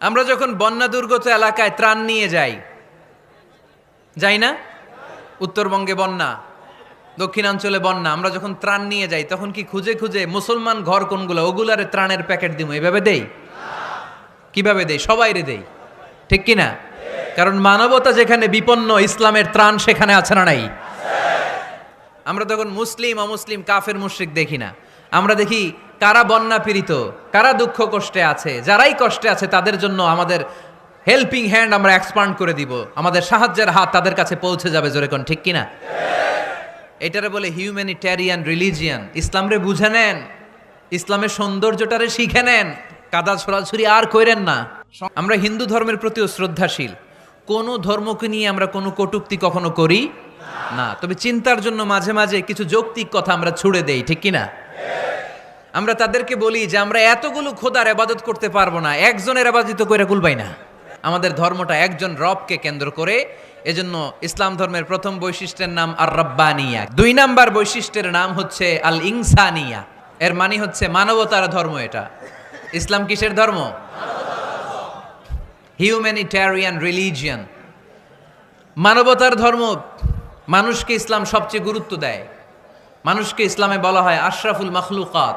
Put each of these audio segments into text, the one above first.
আমরা যখন বন্যা দুর্গত এলাকায় ত্রাণ নিয়ে যাই যাই না? উত্তরবঙ্গে বন্যা, দক্ষিণাঞ্চলে বন্যা, আমরা যখন ত্রাণ নিয়ে যাই, তখন কি খুঁজে খুঁজে মুসলমান ঘর কোনগুলো? ওগুলারে ত্রাণের প্যাকেট দিব এভাবে দেই? কীভাবে দেই? সবাইরে দেই। ঠিক কি না কারণ মানবতা যেখানে বিপন্ন, ইসলামের ত্রাণ সেখানে আছে না নাই? আমরা তখন মুসলিম, অমুসলিম, কাফের, মুশরিক দেখি না। আমরা দেখি কারা বন্যা পীড়িত, কারা দুঃখ কষ্টে আছে, যারাই কষ্টে আছে তাদের জন্য আমাদের হেল্পিং হ্যান্ড আমরা এক্সপান্ড করে দিব, আমাদের সাহায্যের হাত তাদের কাছে পৌঁছে যাবে, জোরে কোন ঠিক কিনা? এটারে বলে হিউম্যানিটেরিয়ান রিলিজিয়ান ইসলামরে বুঝে নেন, ইসলামের সৌন্দর্যটারে শিখে নেন, কাদা ছড়াছড়ি আর কইরেন না। আমরা হিন্দু ধর্মের প্রতিও শ্রদ্ধাশীল, কোনো ধর্মকে নিয়ে আমরা কোনো কটুক্তি কখনো করি না। তবে চিন্তার জন্য মাঝে মাঝে কিছু যৌক্তিক কথা আমরা ছুড়ে দেই, ঠিক কিনা? আমরা তাদেরকে বলি যে আমরা এতগুলো খোদার আবাদত করতে পারব না, একজনের আবাদিত করে কুলবাই না। আমাদের ধর্মটা একজন রবকে কেন্দ্র করে, এজন্য ইসলাম ধর্মের প্রথম বৈশিষ্ট্যের নাম আর রব্বানিয়া দুই নাম্বার বৈশিষ্ট্যের নাম হচ্ছে আল ইনসানিয়া এর মানে হচ্ছে মানবতার ধর্ম এটা। ইসলাম কিসের ধর্ম? হিউম্যানিটেরিয়ান রিলিজিয়ান মানবতার ধর্ম মানুষকে ইসলাম সবচেয়ে গুরুত্ব দেয়। মানুষকে ইসলামে বলা হয় আশরাফুল মখলুকাত।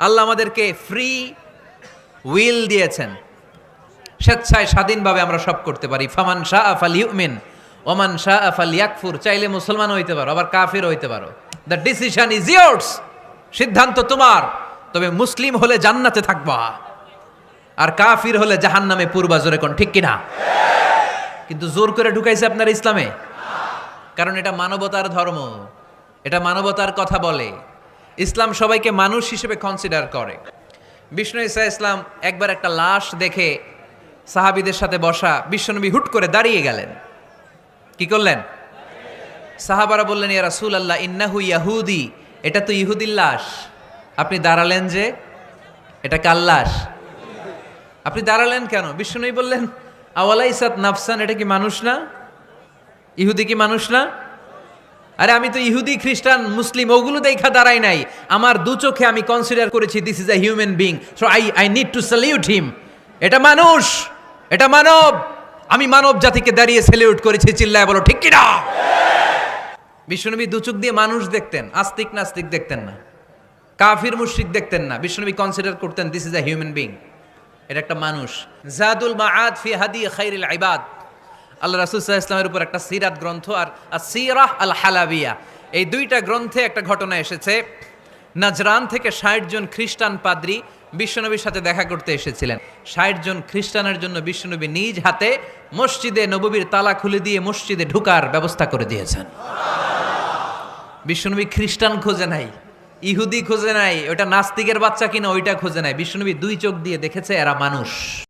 আল্লাহ আমাদেরকে ফ্রি উইল দিয়েছেন। স্বেচ্ছায় স্বাধীনভাবে আমরা সব করতে পারি। ফামান শাহ আফাল ইউমিন ওমান শাহ আফাল ইয়াকফুর চাইলে মুসলমান হইতে পারো, আবার কাফির হইতে পারো। দ্য ডিসিশন ইজ ইয়ার্স সিদ্ধান্ত তোমার। তবে মুসলিম হলে জান্নাতে থাকবা। আর কাফির হলে জাহান নামে পূর্বা জোরে কোন, ঠিক কিনা? কিন্তু জোর করে ঢুকাইছে আপনার ইসলামে? কারণ এটা মানবতার ধর্ম। এটা মানবতার কথা বলে। ইসলাম সবাইকে মানুষ হিসেবে কনসিডার করে। বিষ্ণু ইসা ইসলাম একবার একটা লাশ দেখে সাহাবিদের সাথে বসা বিশ্বনবী হুট করে দাঁড়িয়ে গেলেন। কি করলেন? সাহাবারা বললেন, ইয়া রাসূল আল্লাহ ইন্নাহু ইয়াহুদি। এটা তো ইহুদির লাশ। আপনি দাঁড়ালেন যে, এটা কার লাশ? আপনি দাঁড়ালেন কেন? বিষ্ণুই বললেন আওয়ালা ইসাদ নাফসান, এটা কি মানুষ না? ইহুদি কি মানুষ না? আরে আমি তো ইহুদি, খ্রিস্টান, মুসলিম, ওগুলো দেখা দাঁড়াই নাই। আমার দু চোখে আমি কনসিডার করেছি this is a human being so I I need to salute him এটা মানুষ, এটা মানব। আমি মানব জাতিকে দাঁড়িয়ে স্যালিউট করেছি, চিল্লায় বলো, ঠিক কিনা? বিশ্বনবী চোখ দিয়ে মানুষ দেখতেন, আস্তিক নাস্তিক দেখতেন না। কাফির, মুশরিক দেখতেন না। বিশ্বনবী কনসিডার করতেন this is a human being এটা একটা মানুষ। জাদুল মাআদ ফি হাদি খাইরুল ইবাদ। আল্লাহ রাসূল ইসলামের উপর একটা সিরাত গ্রন্থ আর সিরাহ আল হালাবিয়া। এই দুইটা গ্রন্থে একটা ঘটনা এসেছে। নাজরান থেকে ষাট জন খ্রিস্টান পাদ্রী বিশ্বনবীর সাথে দেখা করতে এসেছিলেন। ষাট জন খ্রিস্টানের জন্য বিশ্বনবী নিজ হাতে মসজিদে নববীর তালা খুলে দিয়ে মসজিদে ঢুকার ব্যবস্থা করে দিয়েছেন। বিশ্বনবী খ্রিস্টান খোঁজে নাই, ইহুদি খোঁজে নাই ওটা নাস্তিকের বাচ্চা কিনা ওইটা খোঁজে নাই। বিশ্বনবী দুই চোখ দিয়ে দেখেছে এরা মানুষ।